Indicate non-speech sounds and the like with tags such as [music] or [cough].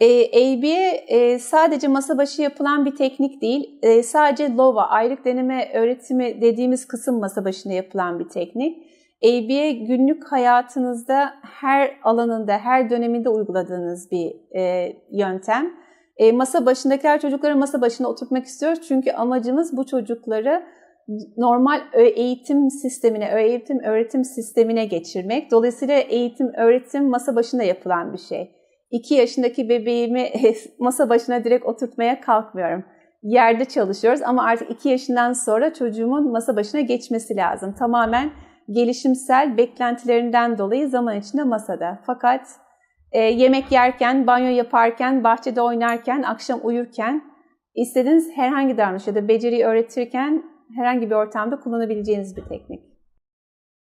E, AB e, sadece masa başı yapılan bir teknik değil, e, sadece LOVA, aylık deneme öğretimi dediğimiz kısım masa başında yapılan bir teknik. ABA günlük hayatınızda her alanında, her döneminde uyguladığınız bir e, yöntem. E, masa başındakiler çocukları masa başına oturtmak istiyoruz çünkü amacımız bu çocukları normal eğitim sistemine, eğitim öğretim sistemine geçirmek. Dolayısıyla eğitim öğretim masa başında yapılan bir şey. 2 yaşındaki bebeğimi [laughs] masa başına direkt oturtmaya kalkmıyorum. Yerde çalışıyoruz ama artık 2 yaşından sonra çocuğumun masa başına geçmesi lazım. Tamamen gelişimsel beklentilerinden dolayı zaman içinde masada. Fakat e, yemek yerken, banyo yaparken, bahçede oynarken, akşam uyurken istediğiniz herhangi davranış ya da beceriyi öğretirken herhangi bir ortamda kullanabileceğiniz bir teknik.